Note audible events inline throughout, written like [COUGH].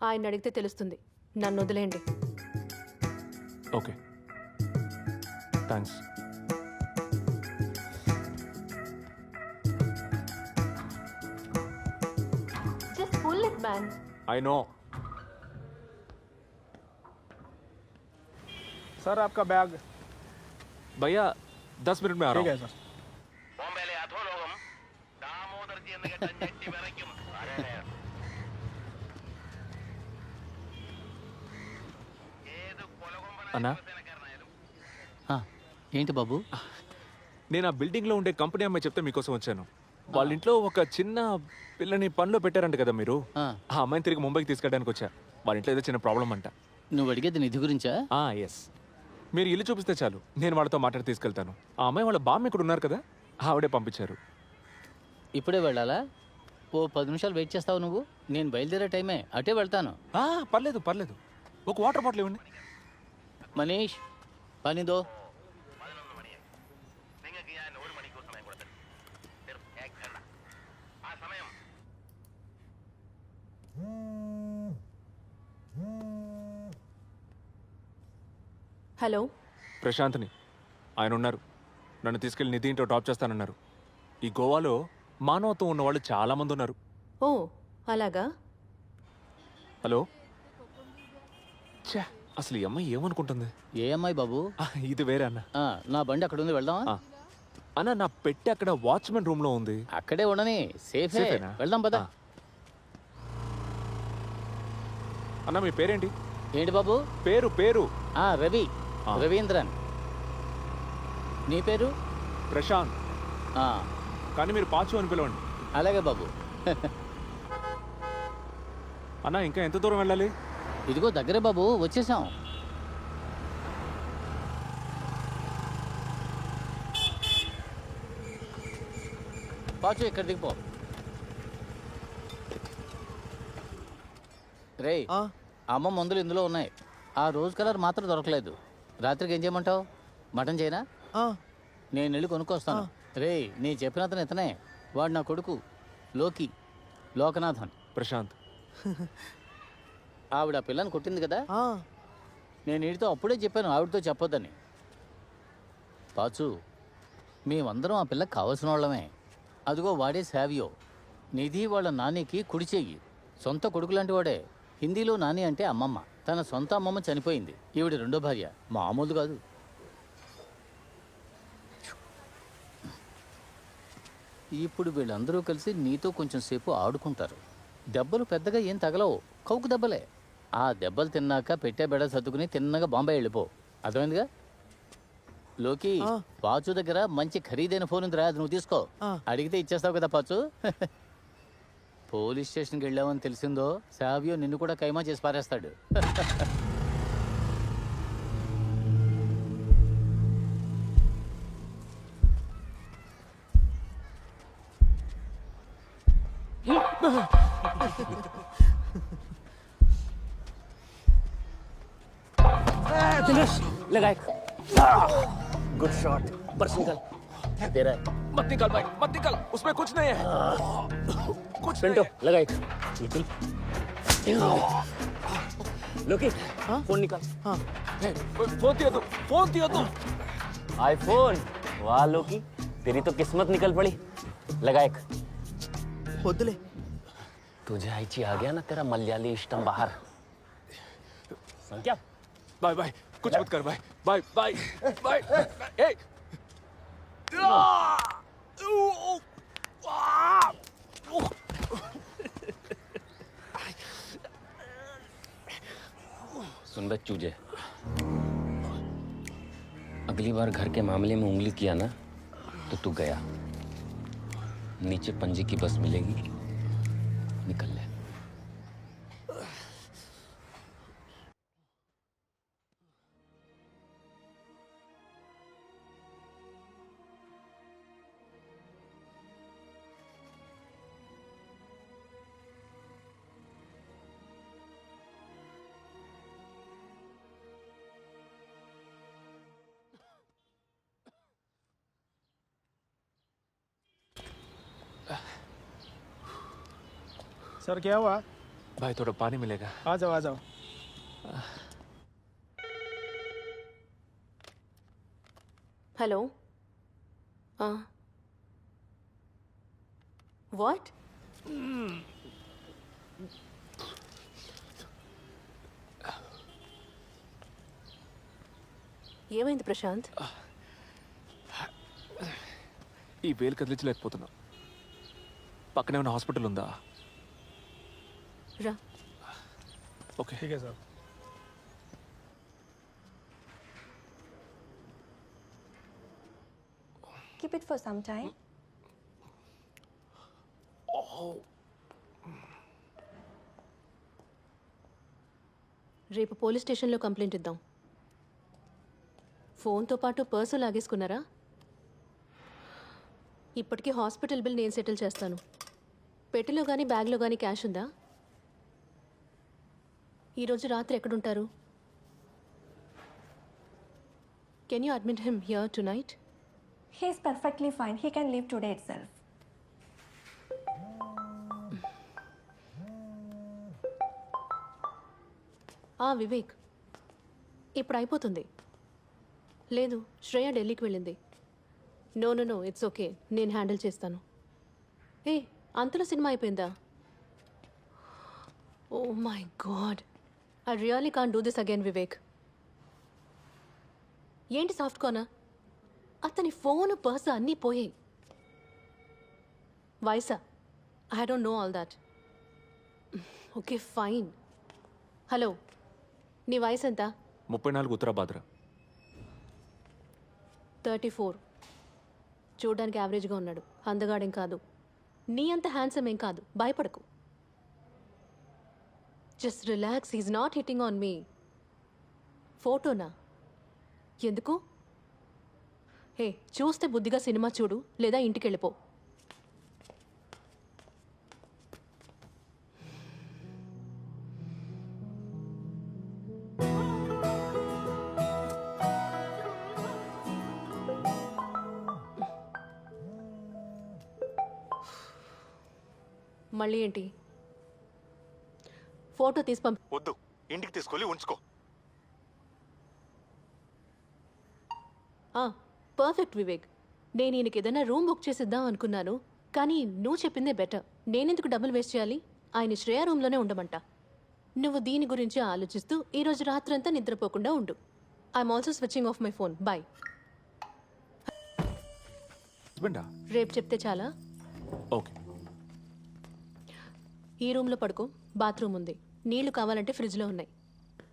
ఆయన అడిగితే తెలుస్తుంది నన్ను వదిలేయండి okay thanks just pull it man I know sir आपका बैग भैया दस मिनट में आ रहा हूँ ठीक है सर అన్నా? ఏంటి బాబు? నేను ఆ బిల్డింగ్లో ఉండే కంపెనీ అమ్మాయి చెప్తే మీకోసం వచ్చాను. వాళ్ళ ఇంట్లో ఒక చిన్న పిల్లని పనిలో పెట్టారంట కదా మీరు. ఆ, అమ్మాయిని తిరిగి ముంబైకి తీసుకెళ్ళడానికి వచ్చా. వాళ్ళ ఇంట్లో ఏదో చిన్న ప్రాబ్లం అంట. నువ్వు అడిగేది నిధి గురించా? ఆ ఎస్ మీరు ఇల్లు చూపిస్తే చాలు. నేను వాళ్ళతో మాట్లాడి తీసుకెళ్తాను. ఆ అమ్మాయి వాళ్ళ బామ్మ ఇక్కడ ఉన్నారు కదా ఆవిడే పంపించారు. ఇప్పుడే వెళ్ళాలా? ఓ పది నిమిషాలు వెయిట్ చేస్తావు నువ్వు? నేను బయలుదేరే టైమే అటే వెళ్తాను. పర్లేదు పర్లేదు. ఒక వాటర్ బాటిల్ ఇవ్వండి. మనీష్ पानी దో హలో. ప్రశాంత్ని ఆయన ఉన్నారు నన్ను తీసుకెళ్ళి నిధి ఇంటో డ్రాప్ చేస్తానన్నారు. ఈ గోవాలో మానవత్వం ఉన్నవాళ్ళు చాలామంది ఉన్నారు ఓ అలాగా? హలో? చా అసలు ఈ అమ్మాయి ఏమనుకుంటుంది? ఏ అమ్మాయి బాబు? ఆ, ఇది వేరే అన్న. ఆ, నా బండి అక్కడ ఉంది వెళ్దామా? ఆ. అన్న నా పెట్టి అక్కడ వాచ్మెన్ రూమ్లో ఉంది. అక్కడే ఉండని సేఫే. సేఫేనా? వెళ్దాం పదా. ఆ. అన్న మీ పేరేంటి? ఏంటి బాబు? పేరు పేరు. ఆ రవి. ఆ. రవీంద్రన్. నీ పేరు? ప్రశాంత్. ఆ, కానీ మీరు పాచు అని పిలవండి. అలాగే బాబు. అన్న ఇంకా ఎంత దూరం వెళ్ళాలి? ఇదిగో దగ్గరే బాబు వచ్చేసాం. పాచు ఇక్కడ దిగిపో రేయ్ అమ్మ మందులు ఇందులో ఉన్నాయి. ఆ రోజ్ కలర్ మాత్రం దొరకలేదు. రాత్రికి ఏం చేయమంటావు? మటన్ చేయనా? నేను వెళ్ళి కొనుక్కొస్తాను. రేయ్ నీ చెప్పిన అతను ఇతనే. వాడు నా కొడుకు లోకి లోకనాథన్. ప్రశాంత్. [LAUGHS] ఆవిడ ఆ పిల్లని కొట్టింది కదా? నేను వీడితో అప్పుడే చెప్పాను ఆవిడతో చెప్పొద్దని. పాచు మేమందరం ఆ పిల్లకి కావాల్సిన వాళ్ళమే. అదిగో వాడే సావియో నిధి వాళ్ళ నానికి కుడి చెయ్యి. సొంత కొడుకు లాంటి వాడే. హిందీలో నాని అంటే అమ్మమ్మ. తన సొంత అమ్మమ్మ చనిపోయింది. ఈవిడ రెండో భార్య. మామూలు కాదు. ఇప్పుడు వీళ్ళందరూ కలిసి నీతో కొంచెం సేపు ఆడుకుంటారు. దెబ్బలు పెద్దగా ఏం తగలవు. కౌకు దెబ్బలే. ఆ దెబ్బలు తిన్నాక పెట్టే బెడ సర్దుకుని తిన్నగా బాంబే వెళ్ళిపో. అర్థమైందిగా? లోకి పాచు దగ్గర మంచి ఖరీదైన ఫోన్ ఉందిరా అది నువ్వు తీసుకో. అడిగితే ఇచ్చేస్తావు కదా పాచు? పోలీస్ స్టేషన్కి వెళ్ళావని తెలిసిందో సావియో నిన్ను కూడా కైమా చేసి పారేస్తాడు. [LAUGHS] दिनेश लगा गुड शॉट बस निकल। तेरा है। मत निकल भाई मत निकल। उसमें कुछ नहीं है। कुछ पिंटो लगा एक। बिल्कुल लोकी हाँ? फ़ोन निकाल। हाँ। फ़ोन दिया तू फ़ोन दिया तू। आईफोन वाह लोकी तेरी तो किस्मत निकल पड़ी। लगा एक। होदले तुझे आईची आ गया ना तेरा मलयाली इष्टम बाहर। क्या? Bye bye. कुछ मत कर भाई बाय बाय बाय ए सुन बे चूजे। अगली बार घर के मामले में उंगली किया ना तो तू गया। नीचे पंजे की बस मिलेगी। निकल ले। सर क्या हुआ भाई थोड़ा पानी मिलेगा आ जाओ आ जाओ హలో వాట్ ఏమైంది ప్రశాంత్ ఈ వేలు కదిలించలేకపోతున్నా పక్కనే ఉన్న హాస్పిటల్ ఉందా రా ఓకే ठीक है sir Keep it for some time. రేపు పోలీస్ స్టేషన్లో కంప్లైంట్ ఇద్దాం ఫోన్తో పాటు పర్సు లాగేసుకున్నారా ఇప్పటికీ హాస్పిటల్ బిల్ నేను సెటిల్ చేస్తాను పెట్టెలో కానీ బ్యాగ్లో కానీ క్యాష్ ఉందా ఈరోజు రాత్రి ఎక్కడుంటారు? Can you admit him here tonight He is perfectly fine. He can leave today itself. ఆ వివేక్. ఇప్పుడు అయిపోతుంది. లేదు శ్రేయ ఢిల్లీకి వెళ్ళింది. No no no it's okay నేను హ్యాండిల్ చేస్తాను. ఏ అంతలో సినిమా అయిపోయిందా? ఓ my god I really can't do this again Vivek ఏంటి సాఫ్ట్ కోనా అతని ఫోన్ పర్స్ అన్నీ పోయాయి. వయసా I don't know all that okay fine hello నీ వయసు ఎంత? ముప్పై నాలుగు ఉత్తరాభాద్ర థర్టీ ఫోర్. చూడడానికి యావరేజ్గా ఉన్నాడు. అందగాడేం కాదు. నీ అంత హ్యాండ్సమ్ ఏం కాదు. భయపడకు. Just relax is not hitting on me ఫోటోనా ఎందుకు? హే చూస్తే బుద్ధిగా సినిమా చూడు లేదా ఇంటికి వెళ్ళిపో మళ్ళీ ఏంటి? ఫోటో తీసి పంపి వద్దు. ఇంటికి తీసుకెళ్ళి ఉంచుకో. పర్ఫెక్ట్ వివేక్. నేను ఈయనకి ఏదైనా రూమ్ బుక్ చేసిద్దాం అనుకున్నాను కానీ నువ్వు చెప్పిందే బెటర్ నేనెందుకు డబ్బులు వేస్ట్ చేయాలి? ఆయన శ్రేయ రూమ్లోనే ఉండమంట. నువ్వు దీని గురించి ఆలోచిస్తూ ఈ రోజు రాత్రంతా నిద్రపోకుండా ఉండు. I'm also switching off my phone boy రేపు చెప్తే చాలా? ఓకే ఈ రూమ్లో పడుకో. బాత్రూమ్ ఉంది. నీళ్ళు కావాలంటే ఫ్రిడ్జ్లో ఉన్నాయి.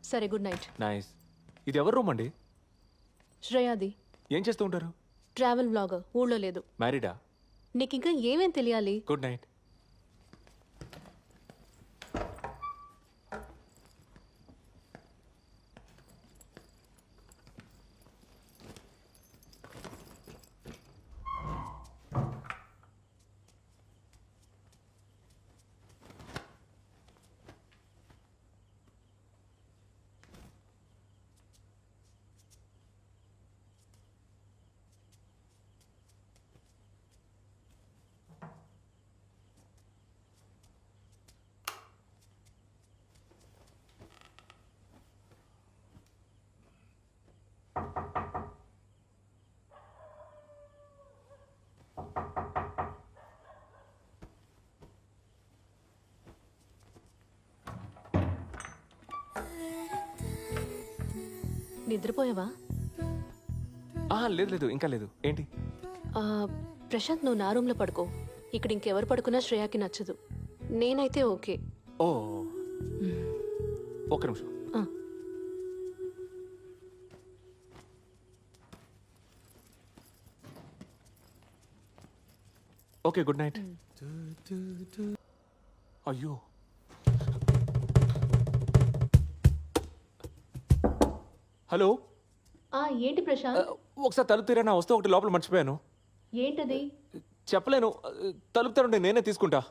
సరే గుడ్ నైట్. నైస్. ఇది ఎవరు రూమ్ అండి? శ్రేయాది. ఏం చేస్తూ ఉంటారు? ట్రావెల్ బ్లాగర్ ఊళ్ళో లేదు. మ్యారీడా? నీకు ఇంకా ఏమేం తెలియాలి? Good night. నిద్రపోయావా? లేదు లేదు ఇంకా లేదు. ఏంటి? ఆ, ప్రశాంత్ నువ్వు నా రూమ్లో పడుకో. ఇక్కడ ఇంకెవరు పడుకున్నా శ్రేయాకి నచ్చదు. నేనైతే ఓకే. ఓ. ఒక్క నిమిషం. ఆ. Okay good night. అయ్యో. హలో? ఆ, ఏంటి ప్రశాంత్? ఒకసారి తలుపు తీరా నా వస్తే ఒకటి లోపల మర్చిపోయాను. ఏంటది? చెప్పలేను. తలుపు తెరండి నేనే తీసుకుంటా.